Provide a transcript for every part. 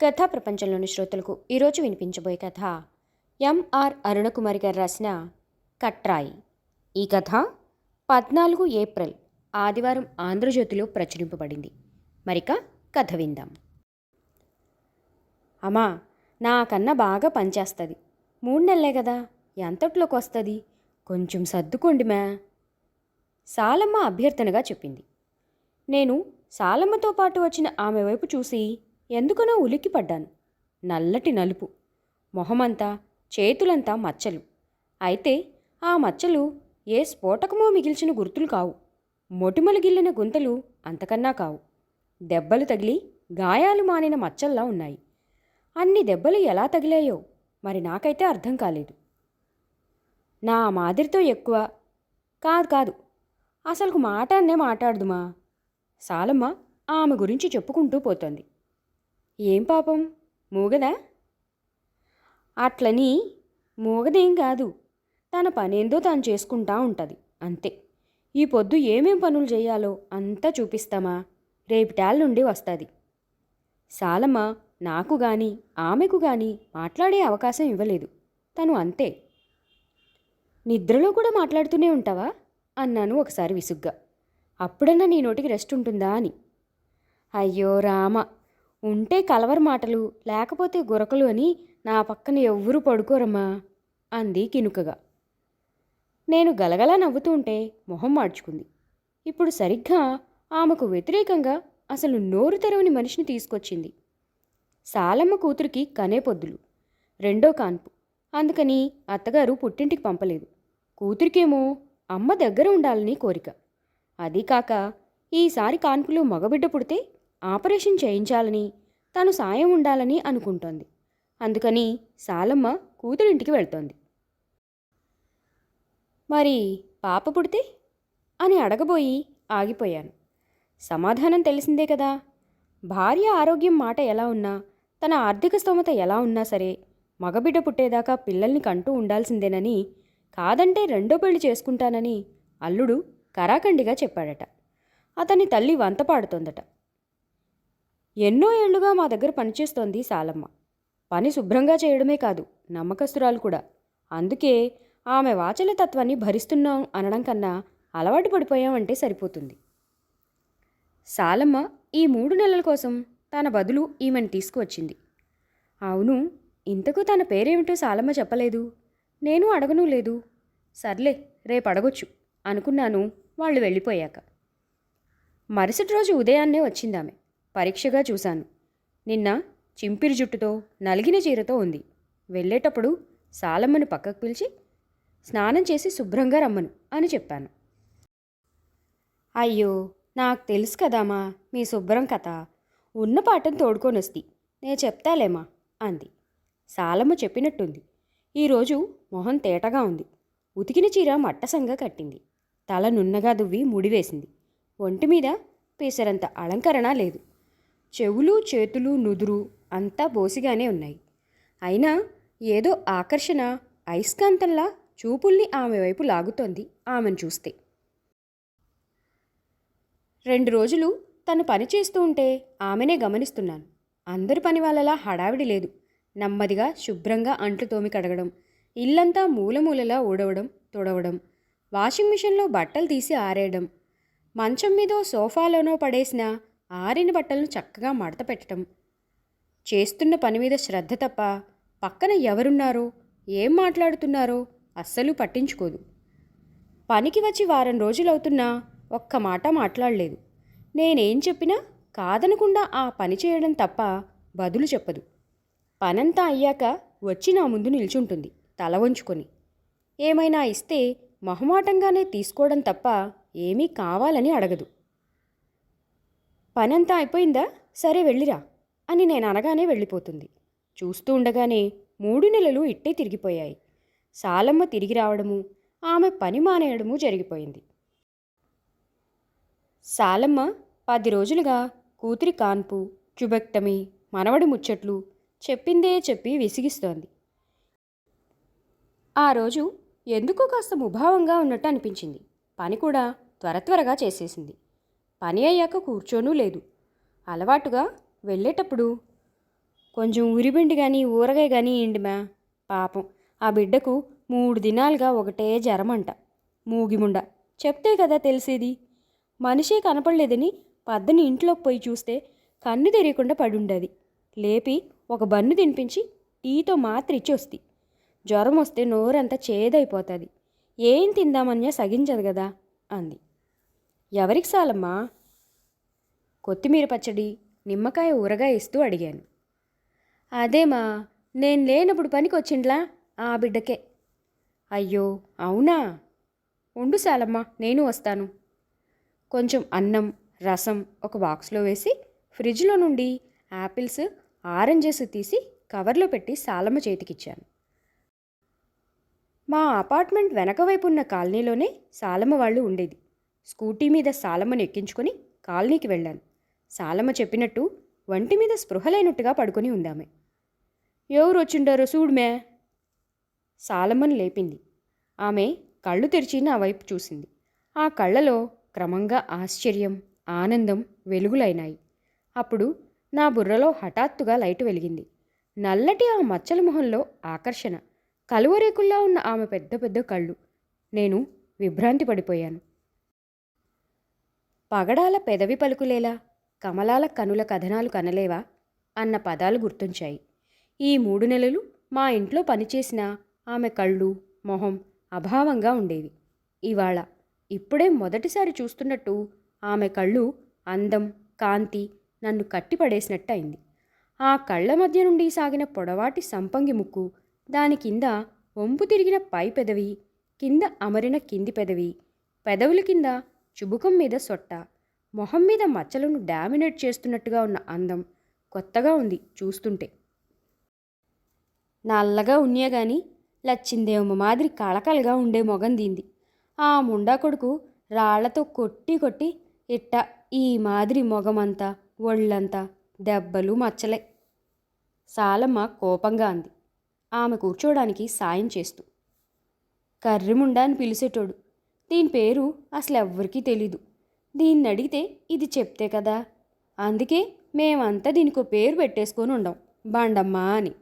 కథా ప్రపంచంలోని శ్రోతలకు ఈరోజు వినిపించబోయే కథ ఎంఆర్ అరుణకుమారి గారు రాసిన కట్రాయి. ఈ కథ పద్నాలుగు ఏప్రిల్ ఆదివారం ఆంధ్రజ్యోతిలో ప్రచురింపబడింది. మరిక కథ విందాం. అమ్మా నాకన్నా బాగా పనిచేస్తుంది. మూడు నెలలే కదా ఎంతట్లోకి వస్తుంది? కొంచెం సర్దుకోండి మ్యా. సాలమ్మ అభ్యర్థనగా చెప్పింది. నేను సాలమ్మతో పాటు వచ్చిన ఆమె వైపు చూసి ఎందుకనో ఉలిక్కిపడ్డాను నల్లటి నలుపు. మొహమంతా చేతులంతా మచ్చలు. అయితే ఆ మచ్చలు ఏ స్ఫోటకమో మిగిల్చిన గుర్తులు కావు. మొటిమలు గిల్లిన గుంతలు అంతకన్నా కావు. దెబ్బలు తగిలి గాయాలు మానిన మచ్చల్లా ఉన్నాయి. అన్ని దెబ్బలు ఎలా తగిలాయో మరి నాకైతే అర్థం కాలేదు. నా మాదిరితో ఎక్కువ కాదు కాదు. అసలుకు మాట అన్నే మాట్లాడదుమా? సాలమ్మ ఆమె గురించి చెప్పుకుంటూ పోతోంది. ఏం పాపం? మూగదా అట్లని మూగదేం కాదు. తన పనేందో తాను చేసుకుంటా ఉంటుంది అంతే. ఈ పొద్దు ఏమేం పనులు చేయాలో అంతా చూపిస్తామా? రేపిటాల నుండి వస్తుంది. సాలమ్మ నాకు గాని ఆమెకు గాని మాట్లాడే అవకాశం ఇవ్వలేదు. తను అంతే. నిద్రలో కూడా మాట్లాడుతూనే ఉంటావా? అన్నాను ఒకసారి విసుగ్గా. అప్పుడన్నా నీ నోటికి రెస్ట్ ఉంటుందా అని. అయ్యో రామ! ఉంటే కలవర మాటలు లేకపోతే గురకలు అని నా పక్కన ఎవ్వరూ పడుకోరమ్మా అంది కినుకగా. నేను గలగలా నవ్వుతూ ఉంటే మొహం మార్చుకుంది. ఇప్పుడు సరిగ్గా ఆమెకు వ్యతిరేకంగా అసలు నోరు తెరవని మనిషిని తీసుకొచ్చింది. సాలమ్మ కూతురికి కనే పొద్దులు రెండో కాన్పు. అందుకని అత్తగారు పుట్టింటికి పంపలేదు. కూతురికేమో అమ్మ దగ్గర ఉండాలని కోరిక. అదీ కాక ఈసారి కాన్పులు మగబిడ్డ పుడితే ఆపరేషన్ చేయించాలని తను సాయం ఉండాలని అనుకుంటోంది. అందుకని సాలమ్మ కూతురింటికి వెళ్తోంది. మరి పాప పుడితే? అని అడగబోయి ఆగిపోయాను. సమాధానం తెలిసిందే కదా. భార్య ఆరోగ్యం మాట ఎలా ఉన్నా తన ఆర్థిక స్తోమత ఎలా ఉన్నా సరే మగబిడ్డ పుట్టేదాకా పిల్లల్ని కంటూ ఉండాల్సిందేనని కాదంటే రెండో పెళ్ళి చేసుకుంటానని అల్లుడు కరాఖండిగా చెప్పాడట. అతని తల్లి వంత పాడుతోందట ఎన్నో ఏళ్ళుగా మా దగ్గర పనిచేస్తోంది సాలమ్మ. పని శుభ్రంగా చేయడమే కాదు నమ్మకస్తురాలు కూడా. అందుకే ఆమె వాచల తత్వాన్ని భరిస్తున్నాం అనడం కన్నా అలవాటు పడిపోయామంటే సరిపోతుంది. సాలమ్మ ఈ మూడు నెలల కోసం తన బదులు ఈమెను తీసుకువచ్చింది. అవును ఇంతకు తన పేరేమిటో సాలమ్మ చెప్పలేదు. నేను అడగను లేదు. సర్లే రేపు అడగొచ్చు అనుకున్నాను వాళ్ళు వెళ్ళిపోయాక. మరుసటి రోజు ఉదయాన్నే వచ్చిందామె. పరీక్షగా చూశాను. నిన్న చింపిరి జుట్టుతో నలిగిన చీరతో ఉంది. వెళ్ళేటప్పుడు సాలమ్మను పక్కకు పిలిచి స్నానం చేసి శుభ్రంగా రమ్మను అని చెప్పాను. అయ్యో నాకు తెలుసు కదామా మీ శుభ్రం కథ. ఉన్న పాటను తోడుకొనొస్తి. నే చెప్తాలేమా? అంది. సాలమ్మ చెప్పినట్టుంది. ఈరోజు మొహం తేటగా ఉంది. ఉతికిన చీర మట్టసంగా కట్టింది. తల నున్నగా దువ్వి ముడివేసింది ఒంటి మీద పేసరంత అలంకరణ లేదు. చెవులు చేతులు నుదురు అంతా బోసిగానే ఉన్నాయి. అయినా ఏదో ఆకర్షణ అయస్కాంతంలా చూపుల్ని ఆమె వైపు లాగుతోంది ఆమెను చూస్తే. రెండు రోజులు తను పని చేస్తూ ఉంటే ఆమెనే గమనిస్తున్నాను. అందరి పని వాళ్ళలా హడావిడి లేదు. నెమ్మదిగా శుభ్రంగా అంట్లు తోమి కడగడం ఇల్లంతా మూలమూలలా ఊడవడం తుడవడం వాషింగ్ మిషన్లో బట్టలు తీసి ఆరేయడం మంచం మీదో సోఫాలోనో పడేసిన ఆరిన బట్టలను చక్కగా మడత పెట్టడం చేస్తున్న పని మీద శ్రద్ధ తప్ప పక్కన ఎవరున్నారో? ఏం మాట్లాడుతున్నారో అస్సలు పట్టించుకోదు. పనికి వచ్చి వారం రోజులవుతున్నా ఒక్క మాట మాట్లాడలేదు. నేనేం చెప్పినా కాదనకుండా ఆ పని చేయడం తప్ప బదులు చెప్పదు. పనంతా అయ్యాక వచ్చి నా ముందు నిల్చుంటుంది తల వంచుకొని. ఏమైనా ఇస్తే మొహమాటంగానే తీసుకోవడం తప్ప ఏమీ కావాలని అడగదు. పనంతా అయిపోయిందా? సరే వెళ్ళిరా అని నేను అనగానే వెళ్ళిపోతుంది. చూస్తూ ఉండగానే మూడు నెలలు ఇట్టే తిరిగిపోయాయి. సాలమ్మ తిరిగి రావడము ఆమె పని మానేయడము జరిగిపోయింది. సాలమ్మ పది రోజులుగా కూతురి కాన్పు క్యుబెక్టమీ మనవడి ముచ్చట్లు చెప్పిందే చెప్పి విసిగిస్తోంది. ఆ రోజు ఎందుకో కాస్త ముభావంగా ఉన్నట్టు అనిపించింది. పని కూడా త్వర త్వరగా చేసేసింది. పని అయ్యాక కూర్చోనూ లేదు. అలవాటుగా వెళ్ళేటప్పుడు కొంచెం ఉరిపిండి కానీ ఊరగాయ కానీ ఇండి మా పాపం. ఆ బిడ్డకు మూడు దినాలుగా ఒకటే జ్వరమంట. మూగిముండ. చెప్తే కదా తెలిసేది? మనిషే కనపడలేదని పద్దని ఇంట్లోకి పోయి చూస్తే కన్ను తెరియకుండా పడుండది. లేపి ఒక బన్ను తినిపించి టీతో మాత్ర ఇచ్చి వస్తి. జ్వరం వస్తే నోరంతా చేదైపోతుంది. ఏం తిందామన్నా సగించదు కదా? అంది. ఎవరికి సాలమ్మా? కొత్తిమీర పచ్చడి నిమ్మకాయ ఊరగా ఇస్తూ అడిగాను. అదేమా నేను లేనప్పుడు పనికి వచ్చిండ్లా ఆ బిడ్డకే. అయ్యో అవునా? ఉండు సాలమ్మా నేను వస్తాను. కొంచెం అన్నం రసం ఒక బాక్స్లో వేసి ఫ్రిడ్జ్లో నుండి యాపిల్స్ ఆరెంజెస్ తీసి కవర్లో పెట్టి సాలమ్మ చేతికిచ్చాను. మా అపార్ట్మెంట్ వెనక వైపు ఉన్న కాలనీలోనే సాలమ్మ వాళ్ళు ఉండేది. స్కూటీ మీద సాలమ్మను ఎక్కించుకొని కాలనీకి వెళ్ళాను. సాలమ్మ చెప్పినట్టు వంటి మీద స్పృహలైనట్టుగా పడుకొని ఉందామె. ఎవరు వచ్చిండారో? చూడుమే సాలమ్మను లేపింది. ఆమె కళ్ళు తెరిచి నా వైపు చూసింది. ఆ కళ్ళలో క్రమంగా ఆశ్చర్యం ఆనందం వెలుగులైనాయి. అప్పుడు నా బుర్రలో హఠాత్తుగా లైటు వెలిగింది. నల్లటి ఆ మచ్చల మొహంలో ఆకర్షణ కలువరేకుల్లా ఉన్న ఆమె పెద్ద పెద్ద కళ్ళు. నేను విభ్రాంతి పడిపోయాను. పగడాల పెదవి పలుకులేలా? కమలాల కనుల కథనాలు కనలేవా? అన్న పదాలు గుర్తుంచాయి. ఈ మూడు నెలలు మా ఇంట్లో పనిచేసిన ఆమె కళ్ళు మొహం అభావంగా ఉండేవి. ఇవాళ ఇప్పుడే మొదటిసారి చూస్తున్నట్టు ఆమె కళ్ళు అందం కాంతి నన్ను కట్టిపడేసినట్టు అయింది ఆ కళ్ళ మధ్య నుండి సాగిన పొడవాటి సంపంగి ముక్కు దాని కింద వంపు తిరిగిన పై పెదవి కింద అమరిన కింది పెదవి పెదవుల కింద చుబుకం మీద సొట్ట. మొహం మీద మచ్చలను డామినేట్ చేస్తున్నట్టుగా ఉన్న అందం కొత్తగా ఉంది చూస్తుంటే. నల్లగా ఉన్నే గాని లచ్చిందేమ మాదిరి కళకళగా ఉండే మొగం దీంది. ఆ ముండా కొడుకు రాళ్ళతో కొట్టి కొట్టి ఇట్ట ఈ మాదిరి మొగమంతా ఒళ్ళంతా దెబ్బలు మచ్చలే. సాలమ్మ కోపంగా అంది. ఆమె కూర్చోడానికి సాయం చేస్తూ. కర్రిముండా అని పిలిచేటోడు. దీని పేరు అసలు ఎవ్వరికీ తెలీదు. దీన్ని అడిగితే ఇది చెప్తే కదా. అందుకే మేమంతా దీనికి ఒక పేరు పెట్టేసుకొని ఉండం. బండమ్మ అని.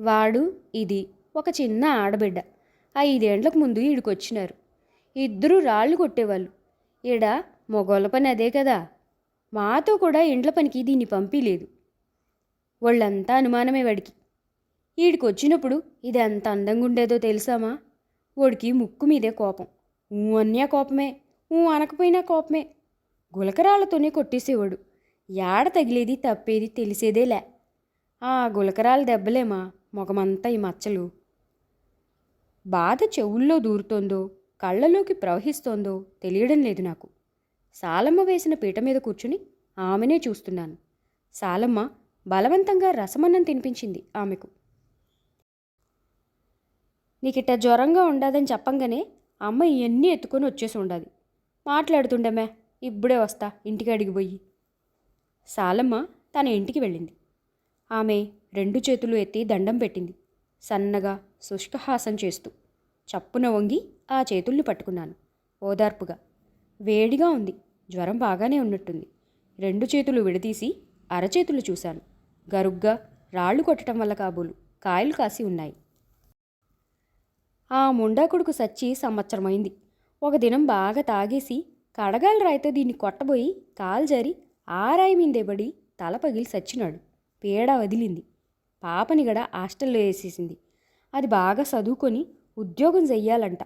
వాడు ఇది ఒక చిన్న ఆడబిడ్డ. ఐదేండ్లకు ముందు ఈడికొచ్చినారు. ఇద్దరు రాళ్ళు కొట్టేవాళ్ళు. ఈడ మొగోళ్ళ పని అదే కదా. మాతో కూడా ఇండ్ల పనికి దీన్ని పంపిలేదు. వాళ్ళంతా అనుమానమే వాడికి. ఈడికొచ్చినప్పుడు ఇది ఎంత అందంగా ఉండేదో తెలుసామా? వాడికి ముక్కు మీదే కోపం. ఊ అన్యా కోపమే ఊ అనకపోయినా కోపమే. గులకరాలతోనే కొట్టేసేవాడు. యాడ తగిలేది తప్పేది తెలిసేదేలే. ఆ గులకరాల దెబ్బలేమా మొగమంతా ఈ మచ్చలు? బాధ చెవుల్లో దూరుతోందో కళ్ళలోకి ప్రవహిస్తోందో తెలియడం లేదు నాకు. సాలమ్మ వేసిన పీట మీద కూర్చుని ఆమెనే చూస్తున్నాను. సాలమ్మ బలవంతంగా రసమన్నం తినిపించింది ఆమెకు. నీకిట్ట జ్వరంగా ఉండదని చెప్పంగానే అమ్మ ఇవన్నీ ఎత్తుకొని వచ్చేసి ఉండదు. మాట్లాడుతుండమే ఇప్పుడే వస్తా ఇంటికి అడిగిపోయి. సాలమ్మ తన ఇంటికి వెళ్ళింది. ఆమె రెండు చేతులు ఎత్తి దండం పెట్టింది. సన్నగా శుష్కహాసం చేస్తూ చప్పున వంగి ఆ చేతుల్ని పట్టుకున్నాను. ఓదార్పుగా వేడిగా ఉంది జ్వరం బాగానే ఉన్నట్టుంది. రెండు చేతులు విడదీసి అరచేతులు చూశాను. గరుగ్గా రాళ్ళు కొట్టడం వల్ల కాబోలు కాయలు కాసి ఉన్నాయి. ఆ ముండా కొడుకు సచ్చి సంవత్సరమైంది. ఒక దినం బాగా తాగేసి కడగాల రాయితో దీన్ని కొట్టబోయి కాలు జారి ఆ రాయి మీందేబడి తల పగిలి సచ్చినాడు. పీడ వదిలింది. పాపని గడ హాస్టల్లో వేసేసింది. అది బాగా చదువుకొని ఉద్యోగం చెయ్యాలంట.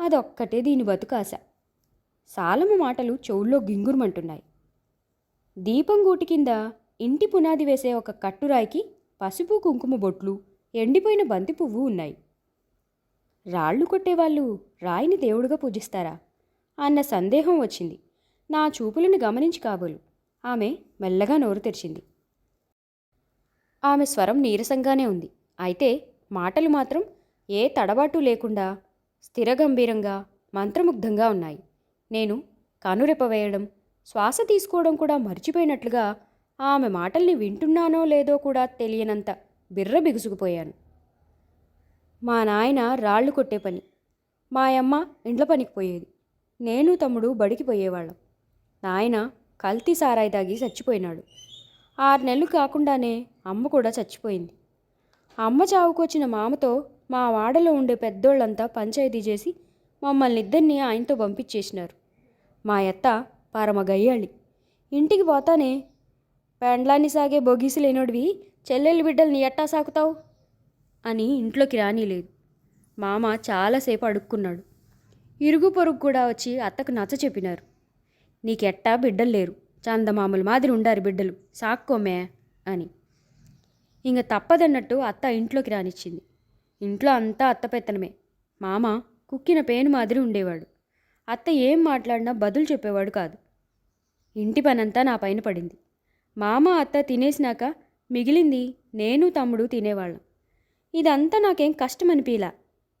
అదొక్కటే దీని బతుకాశ సాలమ్మ మాటలు చెవుల్లో గింగురమంటున్నాయి. దీపం గూటి కింద ఇంటి పునాది వేసే ఒక కట్టురాయికి పసుపు కుంకుమ బొట్లు ఎండిపోయిన బంతి పువ్వు ఉన్నాయి. రాళ్ళు కొట్టేవాళ్ళు రాయిని దేవుడుగా పూజిస్తారా? అన్న సందేహం వచ్చింది. నా చూపులను గమనించి కాబోలు. ఆమె మెల్లగా నోరు తెరిచింది. ఆమె స్వరం నీరసంగానే ఉంది. అయితే మాటలు మాత్రం ఏ తడబాటు లేకుండా స్థిరగంభీరంగా మంత్రముగ్ధంగా ఉన్నాయి. నేను కనురెప్ప వేయడం శ్వాస తీసుకోవడం కూడా మర్చిపోయినట్లుగా ఆమె మాటల్ని వింటున్నానో లేదో కూడా తెలియనంత బిర్ర బిగుసుకుపోయాను మా నాయన రాళ్ళు కొట్టే పని. మా అమ్మ ఇండ్ల పనికి పోయేది. నేను తమ్ముడు బడికి పోయేవాళ్ళం. నాయన కల్తీ సారాయి తాగి చచ్చిపోయినాడు. ఆరు నెలలు కాకుండానే అమ్మ కూడా చచ్చిపోయింది. అమ్మ చావుకొచ్చిన మామతో మా వాడలో ఉండే పెద్దోళ్ళంతా పంచాయతీ చేసి మమ్మల్ని ఇద్దరిని ఆయనతో పంపించేసినారు. మా అత్త పరమ గయ్యాళి. ఇంటికి పోతానే పెండ్లాన్ని సాగే బొగీసు లేనోడివి చెల్లెలు బిడ్డల్ని ఎట్టా సాకుతావు? అని ఇంట్లోకి రానిలేదు. మామ చాలాసేపు అడుక్కున్నాడు. ఇరుగు పొరుగు కూడా వచ్చి అత్తకు నచ్చ చెప్పినారు. నీకెట్టా బిడ్డలు లేరు. చందమామల మాదిరి ఉండారు బిడ్డలు. సాక్కోమే అని. ఇంక తప్పదన్నట్టు అత్త ఇంట్లోకి రానిచ్చింది. ఇంట్లో అంతా అత్త పెత్తనమే. మామ కుక్కిన పేను మాదిరి ఉండేవాడు. అత్త ఏం మాట్లాడినా బదులు చెప్పేవాడు కాదు. ఇంటి పనంతా నా పైన పడింది. మామ అత్త తినేసినాక మిగిలింది నేను తమ్ముడు తినేవాళ్ళం. ఇదంతా నాకేం కష్టం అనిపించలా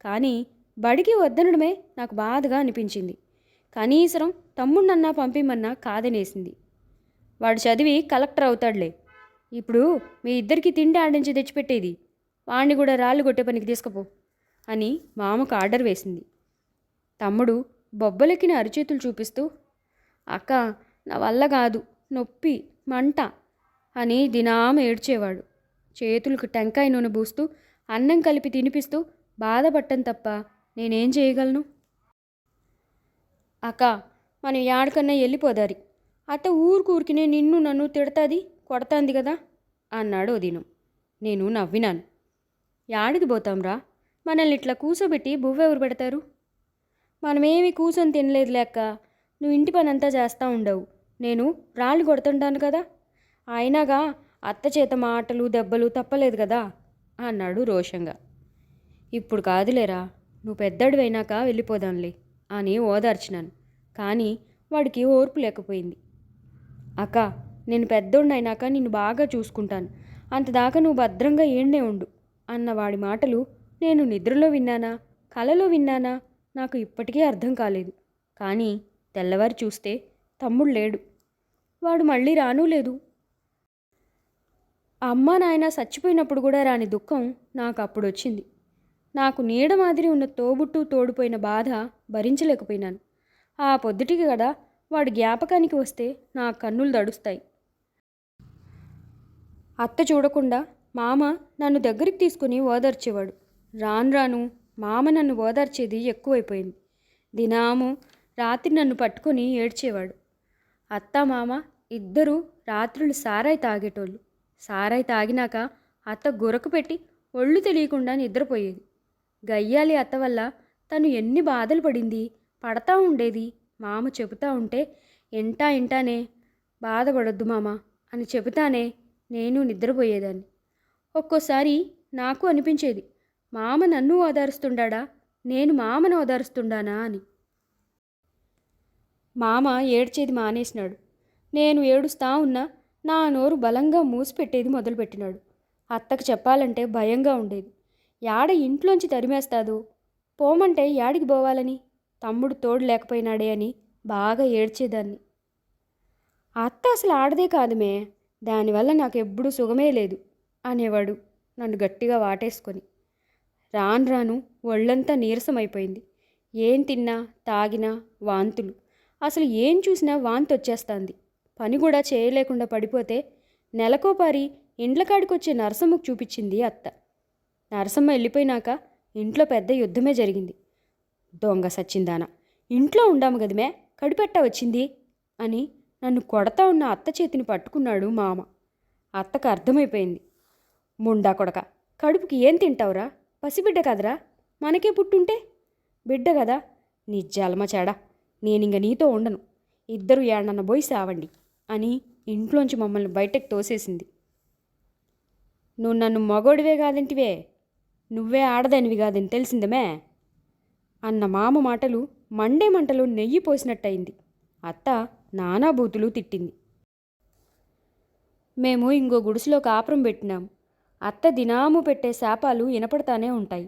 కానీ బడికి వద్దనడమే నాకు బాధగా అనిపించింది. కనీసం తమ్ముడినన్నా పంపిమన్నా కాదనేసింది. వాడు చదివి కలెక్టర్ అవుతాడులే. ఇప్పుడు మీ ఇద్దరికి తిండి ఆడించి తెచ్చిపెట్టేది. వాణ్ణి కూడా రాళ్ళు కొట్టే పనికి తీసుకుపో అని మామకు ఆర్డర్ వేసింది. తమ్ముడు బొబ్బలెక్కిన అరిచేతులు చూపిస్తూ అక్క నా వల్ల కాదు నొప్పి మంట అని దినామ ఏడ్చేవాడు. చేతులకు టెంకాయ నూనె పూస్తూ అన్నం కలిపి తినిపిస్తూ బాధపట్టం తప్ప నేనేం చేయగలను? అక్క మనం యాడికన్నా వెళ్ళిపోదారి అత్త ఊరుకూరికినే నిన్ను నన్ను తిడతాది కొడతాంది కదా అన్నాడు ఓ దినం నేను నవ్వినాను. యాడికి పోతాంరా మనల్ని ఇట్లా కూసోబెట్టి బువ్వెవరు పెడతారు? మనమేమి కూసొని తినలేదు లేక్క నువ్వు ఇంటి పని అంతా చేస్తూ ఉండవు. నేను రాళ్ళు కొడుతుంటాను కదా. అయినాగా అత్త చేత మాటలు దెబ్బలు తప్పలేదు కదా. అన్నాడు రోషంగా. ఇప్పుడు కాదులేరా నువ్వు పెద్దడివైనాక వెళ్ళిపోదాంలే అని ఓదార్చినాను. కానీ వాడికి ఓర్పు లేకపోయింది. అక్క నేను పెద్దోడినైనాక నిన్ను బాగా చూసుకుంటాను. అంతదాకా నువ్వు భద్రంగా ఏండే ఉండు అన్న వాడి మాటలు నేను నిద్రలో విన్నానా కలలో విన్నానా నాకు ఇప్పటికీ అర్థం కాలేదు. కానీ తెల్లవారి చూస్తే తమ్ముడు లేడు. వాడు మళ్ళీ రానూ లేదు. అమ్మ నాయన చచ్చిపోయినప్పుడు కూడా రాని దుఃఖం నాకు అప్పుడు వచ్చింది నాకు నీడ మాదిరి ఉన్న తోబుట్టు తోడిపోయిన బాధ భరించలేకపోయినాను. ఆ పొద్దుటికి కదా వాడు జ్ఞాపకానికి వస్తే నా కన్నులు దడుస్తాయి. అత్త చూడకుండా మామ నన్ను దగ్గరికి తీసుకుని ఓదార్చేవాడు. రాను రాను మామ నన్ను ఓదార్చేది ఎక్కువైపోయింది. దినాము రాత్రి నన్ను పట్టుకొని ఏడ్చేవాడు. అత్త మామ ఇద్దరూ రాత్రులు సారాయి తాగేటోళ్ళు. సారాయి తాగినాక అత్త గురకు పెట్టి ఒళ్ళు తెలియకుండా నిద్రపోయేది. గయ్యాలి అత్త వల్ల తను ఎన్ని బాధలు పడింది పడతా ఉండేది? మామ చెబుతా ఉంటే ఎంటా ఇంటానే బాధపడొద్దు మామ అని చెబుతానే నేను నిద్రపోయేదాన్ని. ఒక్కోసారి నాకు అనిపించేది మామ నన్ను ఓదారుస్తుండా నేను మామను ఓదారుస్తుండానా? అని. మామ ఏడ్చేది మానేసినాడు. నేను ఏడుస్తా ఉన్నా నా నోరు బలంగా మూసిపెట్టేది మొదలుపెట్టినాడు. అత్తకు చెప్పాలంటే భయంగా ఉండేది. యాడ ఇంట్లోంచి తరిమేస్తాదో? పోమంటే యాడికి పోవాలని? తమ్ముడు తోడు లేకపోయినాడే అని బాగా ఏడ్చేదాన్ని. అత్త అసలు ఆడదే కాదుమే. దానివల్ల నాకు ఎప్పుడూ సుఖమే లేదు అనేవాడు నన్ను గట్టిగా వాటేసుకొని. రాను రాను ఒళ్ళంతా నీరసమైపోయింది. ఏం తిన్నా తాగినా వాంతులు. అసలు ఏం చూసినా వాంతి వచ్చేస్తాంది పని కూడా చేయలేకుండా పడిపోతే నెలకోపారి ఇండ్లకాడికి వచ్చే నరసమ్మకు చూపించింది అత్త. నరసమ్మ వెళ్ళిపోయినాక ఇంట్లో పెద్ద యుద్ధమే జరిగింది. దొంగ సచ్చిందాన? ఇంట్లో ఉండాము గదిమే కడిపెట్ట వచ్చింది అని నన్ను కొడతా ఉన్న అత్త చేతిని పట్టుకున్నాడు మామ. అత్తకు అర్థమైపోయింది. ముండా కొడక కడుపుకి ఏం తింటావురా? పసిబిడ్డ కదరా? మనకే పుట్టుంటే? బిడ్డ కదా? నీ జలమ చెడా నేనింక నీతో ఉండను. ఇద్దరు ఏడన్న పోయి సావండి. అని ఇంట్లోంచి మమ్మల్ని బయటకు తోసేసింది. నువ్వు నన్ను మగోడివే కాదంటివే నువ్వే ఆడదానివి కాదని తెలిసిందమే? అన్న మామ మాటలు మండే మంటలో నెయ్యి పోసినట్టయింది. అత్త నానాబూతులు తిట్టింది. మేము ఇంకో గుడిసెలో కాపురం పెట్టినాం. అత్త దినాము పెట్టే శాపాలు వినపడతానే ఉంటాయి.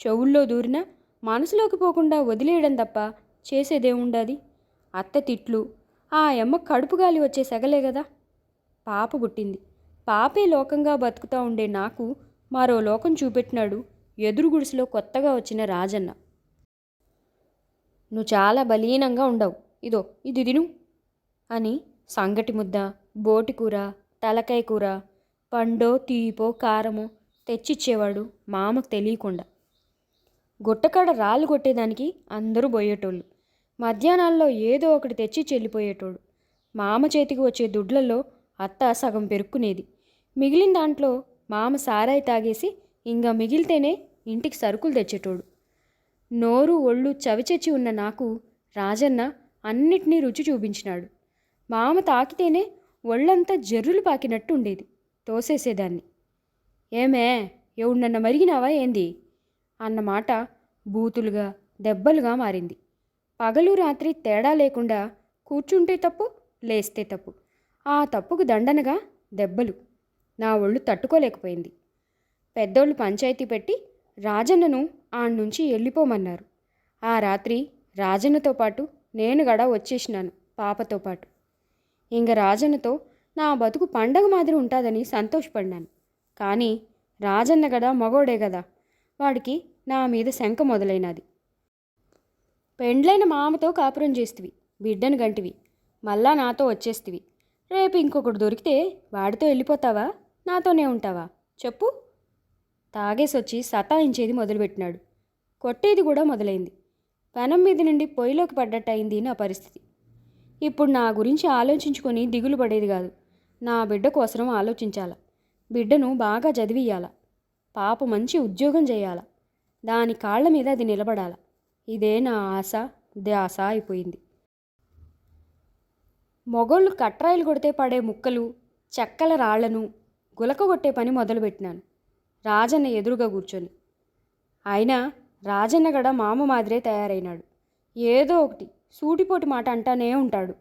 చెవుల్లో దూరినా మనసులోకి పోకుండా వదిలేయడం తప్ప చేసేదేముండది? అత్త తిట్లు ఆ అమ్మ కడుపు గాలి వచ్చే సెగలే కదా పాప పుట్టింది. పాపే లోకంగా బతుకుతా ఉండే నాకు మరో లోకం చూపెట్టినాడు ఎదురు గుడిసెలో కొత్తగా వచ్చిన రాజన్న. నువ్వు చాలా బలీనంగా ఉండవు. ఇదో ఇది తిను అని సంగటి ముద్ద బోటి కూర తలకాయ కూర పండో తీపో కారమో తెచ్చిచ్చేవాడు మామకు తెలియకుండా. గుట్టకాడ రాళ్ళు కొట్టేదానికి అందరూ పోయేటోళ్ళు. మధ్యాహ్నాల్లో ఏదో ఒకటి తెచ్చి చెల్లిపోయేటోడు. మామ చేతికి వచ్చే దుడ్లలో అత్త సగం పెరుక్కునేది. మిగిలిన దాంట్లో మామ సారాయి తాగేసి ఇంకా మిగిలితేనే ఇంటికి సరుకులు తెచ్చేటోడు. నోరు ఒళ్ళు చవిచెచ్చి ఉన్న నాకు రాజన్న అన్నిటినీ రుచి చూపించినాడు. మామ తాకితేనే ఒళ్ళంతా జర్రులు పాకినట్టు ఉండేది తోసేసేదాన్ని. ఏమే ఎవడన్న మరిగినావా ఏంది? అన్నమాట బూతులుగా దెబ్బలుగా మారింది. పగలు రాత్రి తేడా లేకుండా కూర్చుంటే తప్పు లేస్తే తప్పు. ఆ తప్పుకు దండనగా దెబ్బలు. నా ఒళ్ళు తట్టుకోలేకపోయింది. పెద్దోళ్ళు పంచాయతీ పెట్టి రాజన్నను ఆడ నుంచి వెళ్ళిపోమన్నారు ఆ రాత్రి రాజన్నతో పాటు నేను గడ వచ్చేసినాను పాపతో పాటు. ఇంక రాజన్నతో నా బతుకు పండగ మాదిరి ఉంటుందని సంతోషపడినాను. కానీ రాజన్న గడ మగోడే కదా వాడికి నా మీద శంక మొదలైనది. పెండ్లైన మామతో కాపురం చేస్తివి బిడ్డను గంటివి మళ్ళా నాతో వచ్చేస్తివి. రేపు ఇంకొకటి దొరికితే వాడితో వెళ్ళిపోతావా నాతోనే ఉంటావా? చెప్పు. తాగేసొచ్చి సతాయించేది మొదలుపెట్టినాడు. కొట్టేది కూడా మొదలైంది. పెనం మీద నుండి పొయ్యిలోకి పడ్డట్టయింది నా పరిస్థితి. ఇప్పుడు నా గురించి ఆలోచించుకొని దిగులు పడేది కాదు. నా బిడ్డ కోసం ఆలోచించాల. బిడ్డను బాగా చదివియాల పాప మంచి ఉద్యోగం చేయాల. దాని కాళ్ళ మీద అది నిలబడాలా. ఇదే నా ఆశ ధ్యాస అయిపోయింది. మొగోళ్ళు కట్రాయిలు కొడితే పడే ముక్కలు చెక్కల రాళ్ళను గులకగొట్టే పని మొదలుపెట్టినాను. రాజన్న ఎదురుగా కూర్చొని. అయినా రాజన్న గడ మామ మాదిరే తయారైనాడు. ఏదో ఒకటి సూటిపోటి మాట అంటానే ఉంటాడు.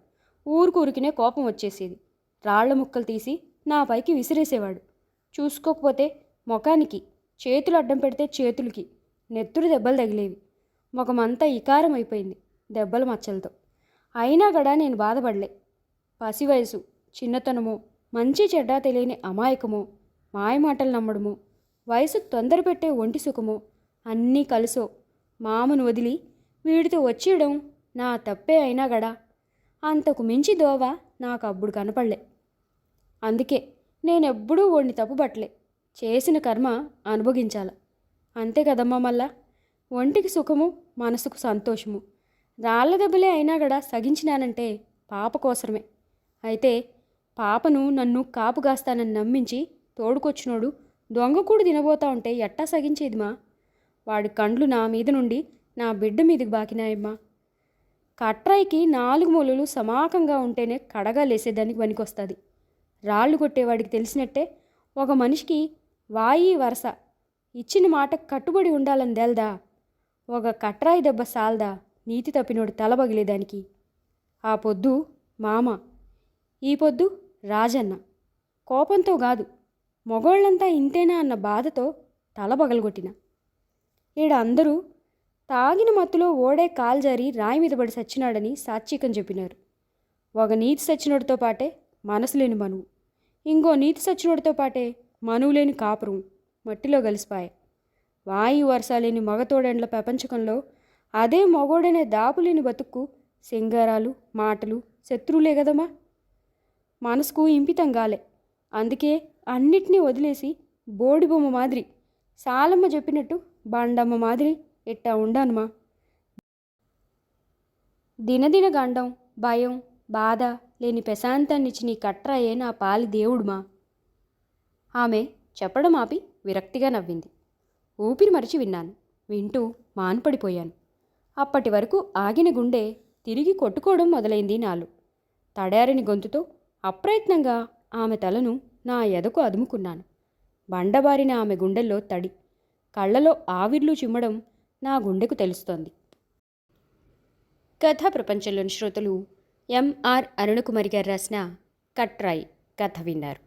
ఊరుకూరికినే కోపం వచ్చేసేది. రాళ్ళ ముక్కలు తీసి నా పైకి విసిరేసేవాడు. చూసుకోకపోతే ముఖానికి చేతులు అడ్డం పెడితే చేతులకి నెత్తురు దెబ్బలు తగిలేవి. ముఖమంతా ఇకారం అయిపోయింది దెబ్బల మచ్చలతో. అయినా గడా నేను బాధపడలే. పసి వయసు చిన్నతనము మంచి చెడ్డ తెలియని అమాయకము మాయమాటలు నమ్మడము వయసు తొందర పెట్టే ఒంటి సుఖము అన్నీ కలుసో మామను వదిలి వీడితో వచ్చేయడం నా తప్పే అయినా గడా. అంతకు మించి దోవ నాకు అప్పుడు కనపడలే. అందుకే నేనెప్పుడూ ఓడిని తప్పుబట్టలే చేసిన కర్మ అనుభవించాల. అంతే కదమ్మా మళ్ళా ఒంటికి సుఖము మనసుకు సంతోషము. రాళ్ళ దెబ్బలే అయినా కూడా సగించినానంటే పాప కోసమే. అయితే పాపను నన్ను కాపు కాస్తానని నమ్మించి తోడుకొచ్చినోడు దొంగ కూడా తినబోతా ఉంటే ఎట్టా సగించేదిమా వాడి కండ్లు నా మీద నుండి నా బిడ్డ మీదకి బాకినాయమ్మా కట్రాయికి నాలుగు మూలలు సమాకంగా ఉంటేనే కడగా లేసేదానికి పనికొస్తుంది. రాళ్ళు కొట్టేవాడికి తెలిసినట్టే ఒక మనిషికి వాయి వరస. ఇచ్చిన మాట కట్టుబడి ఉండాలని తెల్దా? ఒక కట్రాయి దెబ్బ సాల్దా నీతి తప్పినోడు తల పగిలేదానికి. ఆ పొద్దు మామ ఈ పొద్దు రాజన్న. కోపంతో కాదు మొగోళ్ళంతా ఇంతేనా అన్న బాధతో తల పగలగొట్టిన. ఈడ అందరూ తాగిన మత్తులో ఓడే కాల్జారి రాయి మీద పడి సచ్చినాడని సాత్వికం చెప్పినారు. ఒక నీతి సచ్చినోడితో పాటే మనసు లేని మనువు. ఇంకో నీతి సచ్చినోడితో పాటే మనువు లేని కాపురం మట్టిలో కలిసిపాయ వాయు వర్షాలేని మగతోడెండ్ల ప్రపంచకంలో అదే మగోడనే దాపులేని బతుక్కు సింగారాలు మాటలు శత్రువులే కదమ్మా. మనసుకు ఇంపితం గాలే. అందుకే అన్నిటినీ వదిలేసి బోడి బొమ్మ మాదిరి సాలమ్మ చెప్పినట్టు బండమ్మ మాదిరి ఎట్టా ఉండానుమా. దినదిన గండం భయం బాధ లేని ప్రశాంతాన్నిచ్చి నీ కట్రాయే నా పాలి దేవుడుమా. ఆమె చెప్పడం ఆపి విరక్తిగా నవ్వింది. ఊపిరి మరిచి విన్నాను. వింటూ మాన్పడిపోయాను. అప్పటి వరకు ఆగిన గుండె తిరిగి కొట్టుకోవడం మొదలైంది నాలు. తడారిని గొంతుతో అప్రయత్నంగా ఆమె తలను నా ఎదకు అదుముకున్నాను. బండబారిన ఆమె గుండెల్లో తడి. కళ్ళలో ఆవిర్లు చిమ్మడం నా గుండెకు తెలుస్తోంది. కథా ప్రపంచంలోని శ్రోతలు ఎంఆర్ అరుణకుమారి గారు రాసిన కట్రాయి కథ విన్నారు.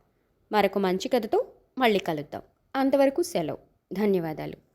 మరొక మంచి కథతో మళ్ళీ కలుద్దాం. అంతవరకు సెలవు. ధన్యవాదాలు.